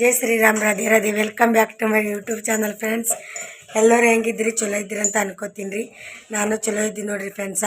Jai Shriram Radhe Radhe welcome back to my YouTube channel friends ಎಲ್ಲರೂ ಹೆಂಗಿದ್ರಿ ಚಲೋ ಇದ್ದೀರಿ ಅಂತ ಅನ್ಕೋತೀನಿ. ರೀ ನಾನು ಚಲೋ ಇದ್ದೀನಿ ನೋಡಿರಿ ಫ್ರೆಂಡ್ಸ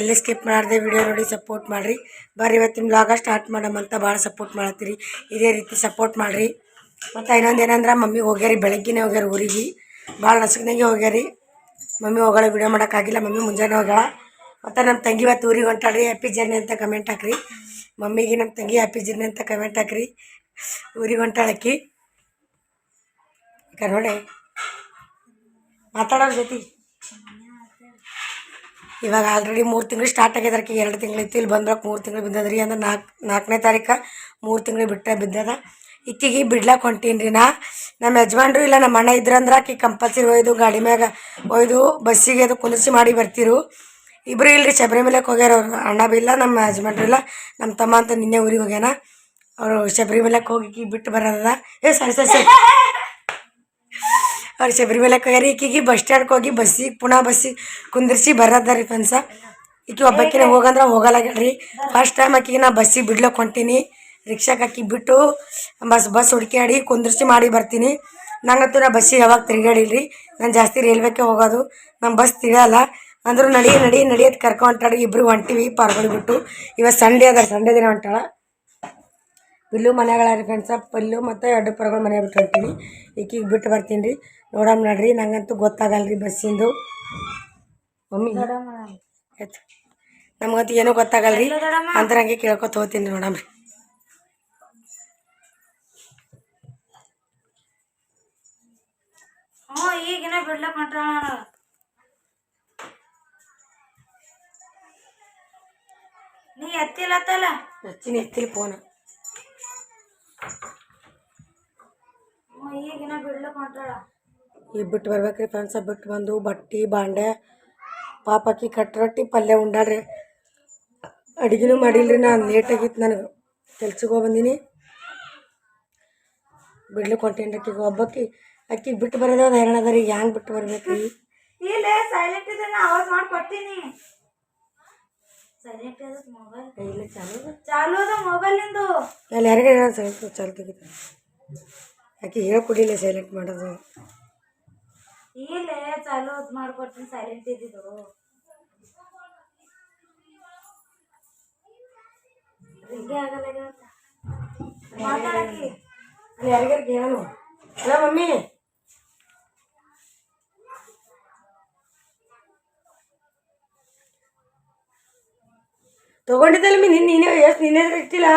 ಎಲ್ಲಿ ಸ್ಕಿಪ್ ಮಾಡಿದೆ ವಿಡಿಯೋ ನೋಡಿ ಸಪೋರ್ಟ್ ಮಾಡಿರಿ. ಬರ್ರಿ ಇವತ್ತಿನ ಬ್ಲಾಗ ಸ್ಟಾರ್ಟ್ ಮಾಡಮಂತ ಭಾಳ ಸಪೋರ್ಟ್ ಮಾಡತ್ತೀರಿ. ಇದೇ ರೀತಿ ಸಪೋರ್ಟ್ ಮಾಡಿರಿ. ಮತ್ತು ಇನ್ನೊಂದು ಏನಂದ್ರೆ, ಮಮ್ಮಿ ಹೋಗ್ಯಾರಿ, ಬೆಳಗ್ಗೆನೇ ಹೋಗ್ಯಾರ ಊರಿಗೆ. ಭಾಳ ನಸುಕ್ನಾಗೆ ಹೋಗ್ಯಾರಿ. ಮಮ್ಮಿ ಹೋಗಳ ವಿಡಿಯೋ ಮಾಡೋಕ್ಕಾಗಿಲ್ಲ ಮಮ್ಮಿ ಮುಂಜಾನೆ ಹೋಗ್ಯಾಳ. ಮತ್ತು ನಮ್ಮ ತಂಗಿ ಇವತ್ತು ಊರಿಗೆ ಹೊಂಟಾಳ್ರಿ. ಹ್ಯಾಪಿ ಜರ್ನಿ ಅಂತ ಕಮೆಂಟ್ ಹಾಕ್ರಿ. ಮಮ್ಮಿಗೆ ನಮ್ಮ ತಂಗಿ ಹ್ಯಾಪಿ ಜರ್ನಿ ಅಂತ ಕಮೆಂಟ್ ಹಾಕ್ರಿ. ಊರಿಗೆ ಹೊಂಟಾಳಕ್ಕಿ ಈಗ ಮಾತಾಡೋ ಮಾತಾಡೋರ ಜೊತೆ ಇವಾಗ ಆಲ್ರೆಡಿ ಮೂರು ತಿಂಗಳು ಸ್ಟಾರ್ಟ್ ಆಗ್ಯದಕ್ಕೆ ಎರಡು ತಿಂಗಳಿತ್ತು ಇಲ್ಲಿ ಬಂದ್ರಕ್ಕೆ ಮೂರು ತಿಂಗಳು ಬಿದ್ದದ್ರಿ ಅಂದ್ರೆ ನಾಲ್ಕು, ನಾಲ್ಕನೇ ತಾರೀಕು ಮೂರು ತಿಂಗಳು ಬಿಟ್ಟೆ ಬಿದ್ದದ. ಇತ್ತಿಗೆ ಬಿಡ್ಲಾಕ್ ಹೊಂಟೀನಿ ರೀ ನಾ. ನಮ್ಮ ಯಜಮಾನ್ರು ಇಲ್ಲ, ನಮ್ಮ ಅಣ್ಣ ಇದ್ರಂದ್ರೆ ಆಕಿ ಕಂಪಲ್ಸರಿ ಒಯ್ದು, ಗಾಡಿ ಮ್ಯಾಗ ಒಯ್ದು, ಬಸ್ಸಿಗೆ ಅದು ಕುಂದಿರ್ಸಿ ಮಾಡಿ ಬರ್ತಿರು. ಇಬ್ಬರು ಇಲ್ರಿ, ಶಬರಿಮಲೆಗೆ ಹೋಗ್ಯಾರ ಅವ್ರು. ಅಣ್ಣ ಬಿ ಇಲ್ಲ, ನಮ್ಮ ಯಜಮಾನ್ರು ಇಲ್ಲ. ನಮ್ಮ ತಮ್ಮ ಅಂತ ನಿನ್ನೆ ಊರಿಗೆ ಹೋಗ್ಯಾನ. ಅವರು ಶಬರಿಮಲೆಗೆ ಹೋಗಿ ಕಿ ಬಿಟ್ಟು ಬರೋದ ಏ ಸರಿ ಸರಿ ಸರಿ. ಅವ್ರು ಶಬರಿಮಲೆಗೆ ಹೋಗ್ಯಾರ ಈಕಿಗೆ ಬಸ್ ಸ್ಟ್ಯಾಂಡ್ಗೆ ಹೋಗಿ ಬಸ್ಸಿಗೆ ಪುನಃ ಬಸ್ಸಿಗೆ ಕುಂದಿರ್ಸಿ ಬರೋದ ರೀ ಫ್ರೆಂಡ್ಸ. ಈಕಿ ಒಬ್ಬಕ್ಕಿನ ಹೋಗಂದ್ರೆ ಹೋಗಲ್ಲಾಗಲ್ರಿ ಫಸ್ಟ್ ಟೈಮ್ ಆಕಿಗೆ ನಾ ಬಸ್ಸಿಗೆ ಬಿಡ್ಲಕ್ಕೆ ಹೊಂಟೀನಿ. ರಿಕ್ಷಾಕ್ಕೆ ಹಾಕಿ ಬಿಟ್ಟು ಬಸ್ ಬಸ್ ಹುಡುಕ್ಯಾಡಿ ಕುಂದಿರ್ಸಿ ಮಾಡಿ ಬರ್ತೀನಿ. ನಂಗಂತೂ ನಾ ಬಸ್ಸಿಗೆ ಯಾವಾಗ ತಿರುಗಾಡಿಲ್ರಿ. ನಾನು ಜಾಸ್ತಿ ರೈಲ್ವೆಗೆ ಹೋಗೋದು. ನಮ್ಮ ಬಸ್ ತಿಳಿಯಲ್ಲ ಅಂದರೂ ನಡಿ ನಡಿ ನಡಿಯೋದು ಕರ್ಕೊಂಡು ಕರ್ಕೊ ಹೊಂಟಾಡಿ ಇಬ್ಬರು ಹೊಂಟಿವಿ ಪಾರ್ಗಳು ಬಿಟ್ಟು. ಇವತ್ತು ಸಂಡೇ ಅದ ಸಂಡೇ ದಿನ ಹೊಂಟಾಳ. ಬಿಲ್ಲು ಮನೆಗಳ ಫ್ರೆಂಡ್ಸ ಪಲ್ಲು ಮತ್ತು ಎರಡು ಪರಗಳು ಮನೆ ಬಿಟ್ಟು ಹೊಂಟೀನಿ ಈಕಿಗೆ ಬಿಟ್ಟು ಬರ್ತೀನಿ ರೀ. ನೋಡಮ್ ನೋಡ್ರಿ ನಂಗಂತೂ ಗೊತ್ತಾಗಲ್ಲ ರೀ ಬಸ್ಸಿಂದು. ಮಮ್ಮಿ ಆಯ್ತು ನಮಗಂತೂ ಏನೂ ಗೊತ್ತಾಗಲ್ಲ ರೀ ಅಂದ್ರೆ ಹಂಗೆ ಕೇಳ್ಕೊತ ಹೋಗ್ತೀನಿ ರೀ ನೋಡಮ್ರಿ ಹ್ಞೂ ಈಗಿನ ಬಿಡ್ಲಕ್ ನಾನು ನೀ ಹಚ್ಚಿನ ಎತ್ತಿಲ್ಲ ಫೋನ್ ಈಗ ಬಿಟ್ಟು ಬರ್ಬೇಕ್ರಿ ಫ್ರೆಂಡ್ಸ ಬಿಟ್ಟು ಬಂದು ಬಟ್ಟಿ ಬಾಂಡೆ ಪಾಪಕ್ಕಿ ಕಟ್ ರೊಟ್ಟಿ ಪಲ್ಯ ಉಂಡಾಡ್ರಿ. ಅಡುಗೆನೂ ಮಾಡಿಲ್ರಿ ನಾನು ಲೇಟಾಗಿತ್ತು ನನಗೆ. ಕೆಲ್ಸಕ್ಕೆ ಹೋಗಿ ಬಂದೀನಿ. ಬಿಡ್ಲಿಕ್ಕೆ ಹೊಂಟೇನಿ ಅಕ್ಕಿಗೆ ಒಬ್ಬಕ್ಕಿ ಅಕ್ಕಿಗೆ ಬಿಟ್ಟು ಬರೋದೇ ಒಂದು ಹೈರಾಣ ಅದ ರೀ ಹ್ಯಾಂಗೆ ಬಿಟ್ಟು ಬರ್ಬೇಕು ರೀ ಇಲ್ಲೇ ಚಾಲು ಚಾಲು ಮೊಬೈಲ್ ಮೊಬೈಲಿಂದು ಯಾರಿಗೆ ಚಾಲು ತೆಗಿತ ಆಕೆ ಹೇಳ್ಕೊಡಿಲ್ಲ ಸೈಲೆಂಟ್ ಮಾಡೋದು? ಇಲ್ಲೇ ಚಾಲು ಮಾಡ್ಕೊಡ್ತೀನಿ ಸೈಲೆಂಟ್ ಇದ್ದಿದ್ದು. ಹಿಂಗೆ ಆಗಲ್ಲ ಮಾತಾಡಕಿ ಅಲ್ಲಿ ಯಾರಿಗಾರು ಕೇಳೋಣ ಅಲ್ಲ ಮಮ್ಮಿ. ತಗೊಂಡಿದ್ದಲ್ಲ ಮೀ ನಿನ್ನ ನೀನೇ ಎಷ್ಟು ನಿನ್ನೆ ಇಟ್ಟಿಲ್ಲ?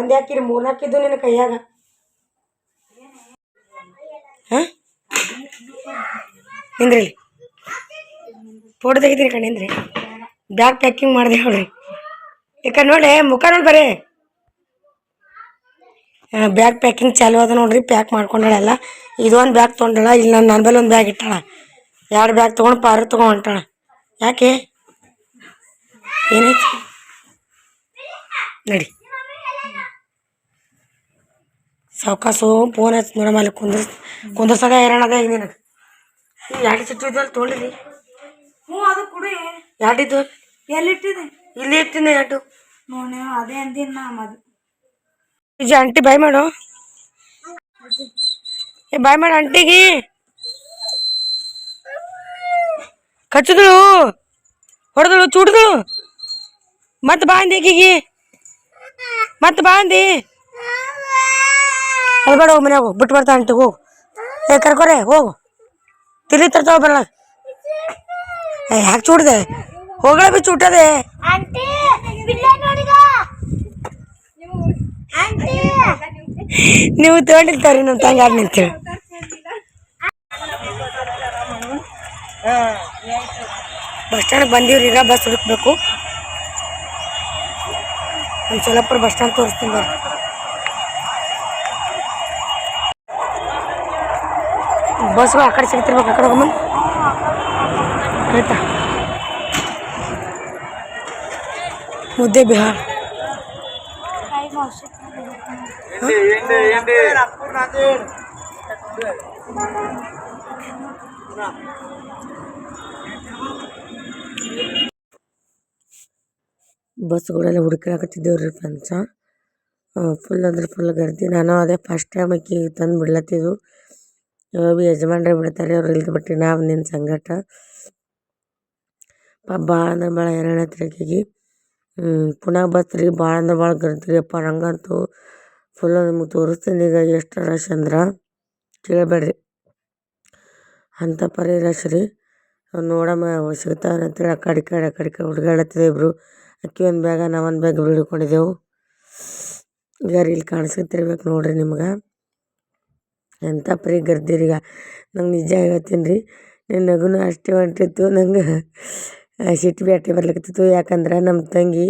ಒಂದು ಹಾಕಿರಿ, ಮೂರು ಹಾಕಿದ್ದು ನಿನ್ನ ಕೈಯಾಗ. ಹಾಂ? ನಿಂದ್ರಿ. ಫೋಟೋ ತೆಗಿತೀರಿ ಕಣ್ಣಿಂದ್ರಿ ಬ್ಯಾಗ್ ಪ್ಯಾಕಿಂಗ್ ಮಾಡಿದೆ ನೋಡ್ರಿ. ಈಗ ನೋಡಿ ಮುಖ ನೋಡಿ ಬರೀ. ಬ್ಯಾಗ್ ಪ್ಯಾಕಿಂಗ್ ಚಾಲು ಅದ ನೋಡ್ರಿ, ಪ್ಯಾಕ್ ಮಾಡ್ಕೊಂಡಾಳೆಲ್ಲ ಇದೊಂದು ಬ್ಯಾಗ್ ತೊಗೊಂಡಾಳ, ಇಲ್ಲಿ ನಾನು ನನ್ನ ಒಂದು ಬ್ಯಾಗ್ ಇಟ್ಟಾಳ. ಎರಡು ಬ್ಯಾಗ್ ತೊಗೊಂಡು ಪಾರು ತೊಗೊಂಡು ಯಾಕೆ? ಏನೈತಿ ನಡಿ. ಸಾವ್ಕಾಸು ಫೋನ್ ಹಚ್ಚಿ ನೋಡಮ್ಮ ಅಲ್ಲಿ ಕುಂದ್ರ ಕುಂದ್ರಸದ ಹೈರಾಣ ಅದ ಈಗ ನಿನಗೆ ಎರಡು ಚಿಟ್ಟು ಇದ್ದಲ್ಲಿ ತೊಗೊಂಡಿರಿ ಹ್ಞೂ ಅದು ಕುಡಿ ಎರಡಿದ್ದು ಎಲ್ಲಿಟ್ಟಿದೆ ಇಲ್ಲಿ ಇಟ್ಟಿನಿ ಎರಡು ನೋಡಿ ಅದೇ ಅಂದಿನ ನಾ ಮದ್ ಇದು ಆಂಟಿ ಬಾಯ್ ಮಾಡು ಏ ಬಾಯ್ ಮಾಡು ಆಂಟಿಗೆ ಕಚ್ಚಿದಳು ಹೊಡೆದಳು ಚೂಡಿದಳು ಮತ್ತೆ ಬಾಂದಿ ಆಕಿಗೆ ಮತ್ತೆ ಬಾಂದಿ ಅಲ್ಲಿ ಹೋಗಿ ಮನೆಗೆ ಹೋಗು ಬಿಟ್ಟು ಬರ್ತಾ ಅಂತ ಹೋಗು. ಏ ಕರ್ಕೊರೆ ಹೋಗು. ತಿಳಿ ತರ್ತಾವ ಬರಲ್ಲ. ಏ ಯಾಕೆ ಚೂಡ್ದೆ? ಹೋಗಳ ಬಿ ಚೂಟದೆ. ನೀವು ತಗೊಂಡಿರ್ತಾರಿ ನಮ್ಮ ತಂಗ ಆಡ್ ನಿಂತೇಳಿ ಬಸ್ ಸ್ಟ್ಯಾಂಡ್ಗೆ ಬಂದೀವ್ರಿ ಈಗ ಬಸ್ ಹುಡುಕ್ಬೇಕು. ನಮ್ಮ ಸೊಲ್ಲಾಪುರ ಬಸ್ ಸ್ಟ್ಯಾಂಡ್ ತೋರಿಸ್ತೀನಿ ಬರ್ರಿ. ಬಸ್ಗಳು ಆ ಕಡೆ ಸಿಗ್ತಿರ್ಬೇಕು, ಆ ಕಡೆ ಹೋಗಮ್ಮ. ಆಯ್ತಾ? ಮುದ್ದೆ ಬಿಹಾರ್. ಬಸ್ಗಳೆಲ್ಲ ಹುಡುಕಾಕತ್ತಿದ್ದೇವ್ರಿ ಫ್ರೆಂಡ್ಸ ಫುಲ್ ಅಂದ್ರೆ ಫುಲ್ ಗರ್ದಿ. ನಾನು ಅದೇ ಫಸ್ಟ್ ಟೈಮ್ ಅಕ್ಕಿ ತಂದು ಬಿಡ್ಲತ್ತಿದ್ದು. ಇವಾಗ ಭೀ ಯಜಮಾನ್ರೇ ಬಿಡ್ತಾರೆ, ಅವ್ರು ಇಲ್ದ ಬಿಟ್ಟು ನಾವು ನಿನ್ನ ಸಂಗಟ. ಪಾಪ ಭಾಳ ಅಂದ್ರೆ ಭಾಳ ಹೈರಾಣ ಆಕೆಗೆ ಪುನಃ ಬಸ್ ಭಾಳ ಅಂದ್ರೆ ಭಾಳ ಗರ್ದಿ ರೀ ಅಪ್ಪ, ನಂಗಂತೂ ಫುಲ್ ನಿಮಗೆ ತೋರಿಸ್ತೀನಿ ಈಗ ಎಷ್ಟು ರಶ್ ಅಂದ್ರೆ. ಕೇಳಬೇಡ್ರಿ. ಅಂಥ ಪರಿ ರಶ್ ರೀ ನೋಡಮ್ಮ ಸಿಗ್ತಾವೆ ಅಂತೇಳಿ ಆ ಕಡೆ ಕಡೆ, ಆ ಕಡೆ ಕಡೆ ಹುಡುಗಾಡತ್ತಿದೆ ಇಬ್ಬರು ಅಕ್ಕಿ ಒಂದು ಬ್ಯಾಗ ಒಂದು ಬ್ಯಾಗ್ ಇಬ್ರು ಹಿಡ್ಕೊಂಡಿದ್ದೆವು. ಈಗ ಇಲ್ಲಿ ಕಾಣಿಸ್ತಿರ್ಬೇಕು ನೋಡ್ರಿ ನಿಮ್ಗೆ. ಎಂಥ ಪರಿ ಈಗ? ನಂಗೆ ನಿಜ ಹೇಳ್ತೀನಿ ರೀ ನನ್ನ ನಗುನು ಅಷ್ಟೇ ಹೊಂಟಿತ್ತು, ನಂಗೆ ಸಿಟ್ಟು ಬ್ಯಾಟಿ ಬರ್ಲಿಕತ್ತಿತ್ತು. ಯಾಕಂದ್ರೆ ನಮ್ಮ ತಂಗಿ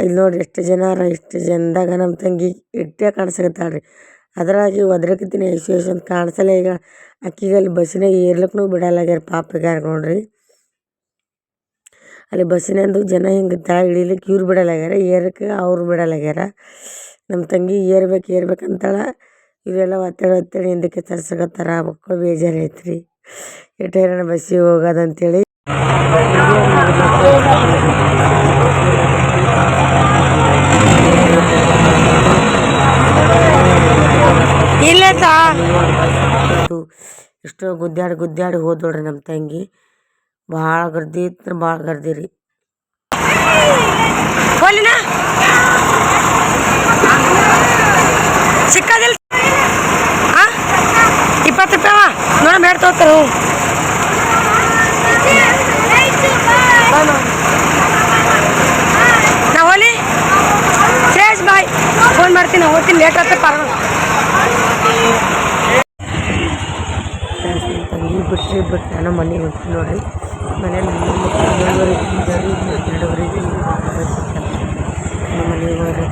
ಇಲ್ಲಿ ನೋಡ್ರಿ ಎಷ್ಟು ಜನ ಅರ ಇಷ್ಟು ಜನದಾಗ ನಮ್ಮ ತಂಗಿ ಇಟ್ಟೇ ಕಾಣಿಸ್ಕತ್ತಾಳ್ರಿ. ಅದರಾಗಿ ಒದ್ರಕತ್ತೀನಿ ಅಂತ ಕಾಣಿಸಲ್ಲ ಈಗ ಅಕ್ಕಿಗೆ ಅಲ್ಲಿ ಬಸ್ಸಿನಾಗ ಏರ್ಲಿಕ್ಕೂ ಬಿಡಲ್ಲಾಗ್ಯಾರ ಪಾಪಿಗ್ಯಾರ ನೋಡ್ರಿ. ಅಲ್ಲಿ ಬಸ್ಸಿನಂದು ಜನ ಹಿಂಗೆ ತಳ ಇಳಿಲಿಕ್ಕೆ ಇವ್ರು ಬಿಡಲ್ಲಾಗ್ಯಾರ ಏರಕ್ಕೆ ಅವ್ರು ಬಿಡಲ್ಲಾಗ್ಯಾರ ನಮ್ಮ ತಂಗಿ ಏರ್ಬೇಕು ಏರ್ಬೇಕು ಅಂತಾಳ ಒತ್ತಡ ಒತ್ತಡ ಹಿಂದಕ್ಕೆ ತರ್ಸಕತ್ತಾರ ಮಕ್ಕಳು ಬೇಜಾರು ಐತ್ರಿ ಎಷ್ಟು ಹೈರಾಣ ಬಸ್ಸಿಗೆ ಹೋಗೋದಂತೇಳಿ. ಇಲ್ಲ ಎಷ್ಟೋ ಗುದ್ದಾಡಿ ಗುದ್ದಾಡಿ ಹೋದೋಡ್ರಿ ನಮ್ಮ ತಂಗಿ. ಭಾಳ ಗರ್ದಿ ಇತ್ತು, ಭಾಳ ಗರ್ದಿ ರೀ. ಇಪ್ಪತ್ತು ರೂಪಾಯಿ ನೋಡ ಮೇಡ್ ತಗೋತಾರೆ ನಾ ಹೋಲಿ ಶ್ರೇಯಸ್ ಬಾಯ್ ಫೋನ್ ಮಾಡ್ತೀನಿ ಹೋಗ್ತೀನಿ ಲೇಟ್ ಆಗ್ತದೆ ಪರವಾಗಿಲ್ಲ ತಂಗಿ ಬಿಟ್ರಿ ಬಿಟ್ಟು ನಾನು ಮನೆಗೆ ಹೋಗ್ತೀನಿ ನೋಡ್ರಿ ಮನೇಲಿ ಏಳುವರೆಗೆ ಇದ್ದಾರೆ ಎರಡುವರೆಗೆ ನಮ್ಮ ಮನೆಗೆ ಹೋಗ್ರಿ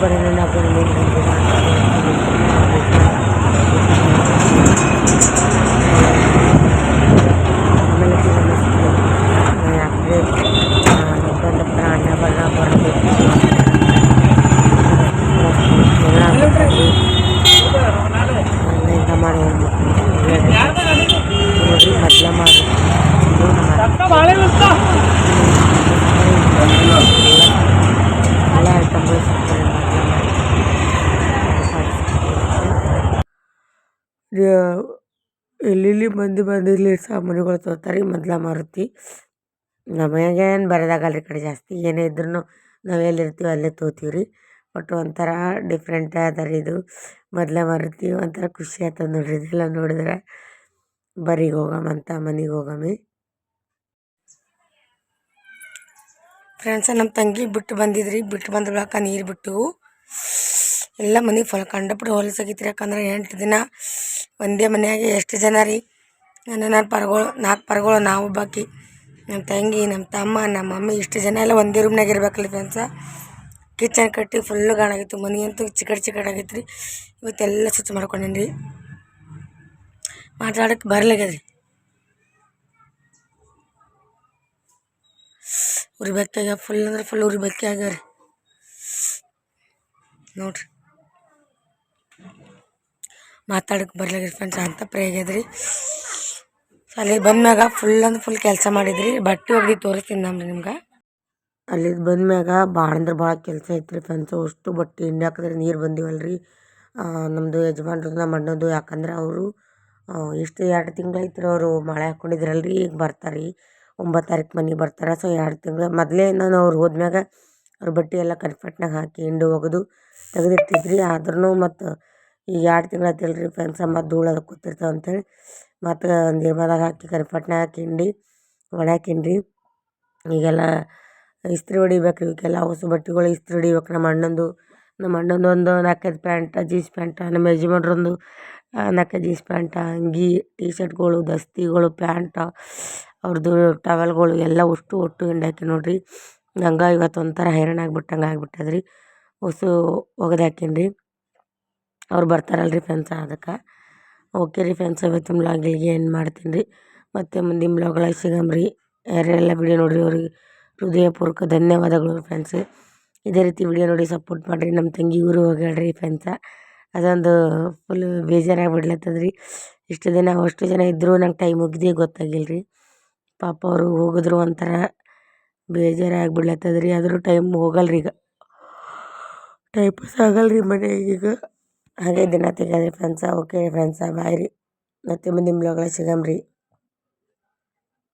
ಬರೀ ನನ್ನ ಆಮೇಲೆ ಬಂದ ಪ್ರಾಣ ಬಣ್ಣ ಬರಬೇಕು ಎಲ್ಲ ಆಗ್ಬಿಟ್ಟೈತಿ. ಎಲ್ಲ ಮಾಡಿ ನೋಡ್ರಿ ಮೊದ್ಲ ಮಾಡಿ ಎಲ್ಲ ಐಟಮ್ ಎಲ್ಲಿಲ್ಲಿ ಮಂದಿ ಬಂದು ಇಲ್ಲಿ ಸಾಮಾನುಗಳು ತಗೋತಾರೆ ಮೊದ್ಲು ಮಾರುತಿ. ನಮಗೆ ಏನು ಬರೋದಾಗಲ್ಲ ರೀ ಕಡೆ ಜಾಸ್ತಿ, ಏನೇ ಇದ್ರೂ ನಾವು ಎಲ್ಲಿರ್ತೀವಿ ಅಲ್ಲೇ ತೊಗೋತೀವಿ ರೀ ಬಟ್ ಒಂಥರ ಡಿಫ್ರೆಂಟ್ ಅದ ರೀ ಇದು. ಮೊದ್ಲು ಮಾರುತಿ ಒಂಥರ ಖುಷಿ ಆಯ್ತದ ನೋಡ್ರಿ ಇದೆಲ್ಲ ನೋಡಿದ್ರೆ. ಬರಿಗೆ ಹೋಗಮಂತ ಮನೆಗೆ ಹೋಗಮ್ಮಿ ಫ್ರೆಂಡ್ಸ ನಮ್ಮ ತಂಗಿ ಬಿಟ್ಟು ಬಂದಿದ್ರಿ, ಬಿಟ್ಟು ಬಂದ ನೀರು ಬಿಟ್ಟು. ಎಲ್ಲ ಮನೆ ಫಲ ಕಂಡಪಟ್ಟು ಹೊಲಸಾಗಿತ್ತು ಯಾಕಂದ್ರೆ ಎಂಟು ದಿನ ಒಂದೇ ಮನೆಯಾಗೆ ಎಷ್ಟು ಜನ ರೀ? ನನ್ನ ಪರ್ಗಳು, ನಾಲ್ಕು ಪರಗಳು, ನಾವು ಬಾಕಿ ನಮ್ಮ ತಂಗಿ, ನಮ್ಮ ತಮ್ಮ, ನಮ್ಮ ಮಮ್ಮಿ, ಇಷ್ಟು ಜನ ಎಲ್ಲ ಒಂದೇ ರೂಮ್ನಾಗ ಇರ್ಬೇಕಲ್ಲ ಫ್ರೆಂಡ್ಸ ಕಿಚನ್ ಕಟ್ಟಿ ಫುಲ್ಲು ಗಾಣಾಗಿತ್ತು ಮನೆಯಂತೂ ಚಿಕಟ್ ಚಿಕಟ್ ಆಗೈತೆ ರೀ. ಇವತ್ತೆಲ್ಲ ಸ್ವಚ್ಛ ಮಾಡ್ಕೊಂಡೇನಿ ರೀ. ಮಾತಾಡೋಕ್ಕೆ ಬರ್ಲಾಗ್ಯದ ರೀ. ಫುಲ್ ಅಂದ್ರೆ ಫುಲ್ ಉರಿಬೇಕೆ ಆಗ್ಯಾವ ರೀ. ನೋಡ್ರಿ. ಮಾತಾಡಕ್ಕೆ ಬರ್ಲಾಗ್ಯದ ಫ್ರೆಂಡ್ಸ್ ಅಂತ ಪ್ರೇ ಆಗ್ಯದ್ರಿ ಅಲ್ಲಿ ಬಂದ್ಮ್ಯಾಗ ಫುಲ್ ಅಂದ್ರೆ ಫುಲ್ ಕೆಲಸ ಮಾಡಿದ್ರಿ. ಬಟ್ಟೆ ಒಗ್ದು ತೋರಿಸ್ತೀನಿ ನಮ್ರಿ ನಿಮ್ಗೆ. ಅಲ್ಲಿ ಬಂದ್ಮ್ಯಾಗ ಭಾಳ ಅಂದ್ರೆ ಭಾಳ ಕೆಲಸ ಐತ್ರಿ ಫ್ರೆಂಡ್ಸು ಅಷ್ಟು ಬಟ್ಟೆ ಹಿಂಡಿ ಹಾಕಿದ್ರೆ ನೀರು ಬಂದಿವಲ್ರಿ. ನಮ್ಮದು ಯಜಮಾನ್ರದ್ದು ನಮ್ಮ ಅಣ್ಣದು, ಯಾಕಂದ್ರೆ ಅವರು ಇಷ್ಟು ಎರಡು ತಿಂಗಳು ಐತ್ರಿ ಅವರು ಮಳೆ ಹಾಕ್ಕೊಂಡಿದ್ರಲ್ರಿ ಈಗ ಬರ್ತಾರೆ. ಒಂಬತ್ತು ತಾರೀಕು ಮನೆಗೆ ಬರ್ತಾರೆ. ಸೊ ಎರಡು ತಿಂಗಳು ಮೊದಲೇ ನಾನು ಅವ್ರು ಹೋದ್ಮ್ಯಾಗ ಅವ್ರ ಬಟ್ಟೆ ಎಲ್ಲ ಕನ್ಫೆಟ್ನಾಗ ಹಾಕಿ ಹಿಂಡು ಒಗೆದು ತೆಗೆದಿಟ್ಟಿದ್ರಿ. ಆದ್ರೂ ಮತ್ತು ಈಗ ಎರಡು ತಿಂಗ್ಳು ಆಯ್ತಲ್ಲ ರೀ ಫ್ರೆಂಡ್ಸ್ ಮತ್ತು ಧೂಳು ಅದು ಕೂತಿರ್ತಾವೆ ಅಂತೇಳಿ. ಮತ್ತು ನಿರ್ಮಾದಾಗ ಹಾಕಿ ಕರಿಪಟ್ನಾಗ ಕಿಂಡಿ ಹಿಂಡಿ ಒಣಾಕಿ ಹಿಂಡಿ. ಈಗೆಲ್ಲ ಇಸ್ತ್ರಿ ಹೊಡಿಬೇಕು ಇವಕ್ಕೆಲ್ಲ ಹೊಸ ಬಟ್ಟೆಗಳು ಇಸ್ತ್ರಿ ಹೊಡಿಬೇಕು ನಮ್ಮ ಅಣ್ಣಂದು. ನಮ್ಮ ಅಣ್ಣಂದು ಒಂದು ನಾಲ್ಕೈದು ಪ್ಯಾಂಟ, ಜೀನ್ಸ್ ಪ್ಯಾಂಟ, ನಮ್ಮ ಯಜಮಾನ್ರೊಂದು ನಾಲ್ಕೈದು ಜೀನ್ಸ್ ಪ್ಯಾಂಟ, ಅಂಗಿ ಟೀ ಶರ್ಟ್ಗಳು ದಸ್ತಿಗಳು, ಪ್ಯಾಂಟ ಅವ್ರದ್ದು ಟವೆಲ್ಗಳು ಎಲ್ಲ ಅಷ್ಟು ಒಟ್ಟು ಹಿಂಡಾಕಿ ನೋಡಿರಿ. ಹಂಗೆ ಇವತ್ತು ಒಂಥರ ಹೈರಾಣ ಆಗ್ಬಿಟ್ಟಂಗೆ ಆಗ್ಬಿಟ್ಟದ್ರಿ. ಹೊಸು ಹೊಸ ಒಗೆದು ಹಾಕೀನಿ ರೀ ಅವ್ರು ಬರ್ತಾರಲ್ಲ ರೀ ಫ್ರೆಂಡ್ಸ ಅದಕ್ಕೆ ಓಕೆ ರೀ ಫ್ರೆಂಡ್ಸ್ ಇವತ್ತಿನ ಬ್ಲಾಗ್ ಇಲ್ಲಿಗೆ ಏನು ಮಾಡ್ತೀನಿ ರೀ? ಮತ್ತೆ ಮುಂದಿನ ಬ್ಲಾಗ್ಗಳಾಗ ಸಿಗಮ್ರಿ ಯಾರೆಲ್ಲ ವಿಡಿಯೋ ನೋಡಿರಿ ಅವ್ರಿಗೆ ಹೃದಯಪೂರ್ವಕ ಧನ್ಯವಾದಗಳು ಫ್ರೆಂಡ್ಸ್ ಇದೇ ರೀತಿ ವಿಡಿಯೋ ನೋಡಿ ಸಪೋರ್ಟ್ ಮಾಡಿರಿ. ನಮ್ಮ ತಂಗಿ ಊರು ಹೋಗ್ಯಾಳ್ರಿ ಫ್ರೆಂಡ್ಸ ಅದೊಂದು ಫುಲ್ ಬೇಜಾರಾಗಿ ಇಷ್ಟು ದಿನ ಅಷ್ಟು ಜನ ಇದ್ದರೂ ನಂಗೆ ಟೈಮ್ ಮುಗ್ದೇ ಗೊತ್ತಾಗಿಲ್ಲ ರೀ ಪಾಪ ಅವರು ಹೋಗಿದ್ರು ಒಂಥರ ಬೇಜಾರಾಗಿ ಬಿಡ್ಲತ್ತದ ಆದರೂ ಟೈಮ್ ಹೋಗಲ್ಲ ರೀ ಈಗ. ಟೈಮ್ ಪಾಸ್ ಆಗಲ್ಲ ರೀ ಮನ್ಯಾಗ ಈಗ. ಹಾಗೆ ದಿನ ತೆಗೆಯೋದು ಫ್ರೆಂಡ್ಸ ಓಕೆ ಫ್ರೆಂಡ್ಸ ಬಾಯ್ ರೀ. ಮತ್ತೆ ಮುಂದಿನ ಬ್ಲಾಗ್ನಾಗ ಸಿಗಮ್ ರೀ.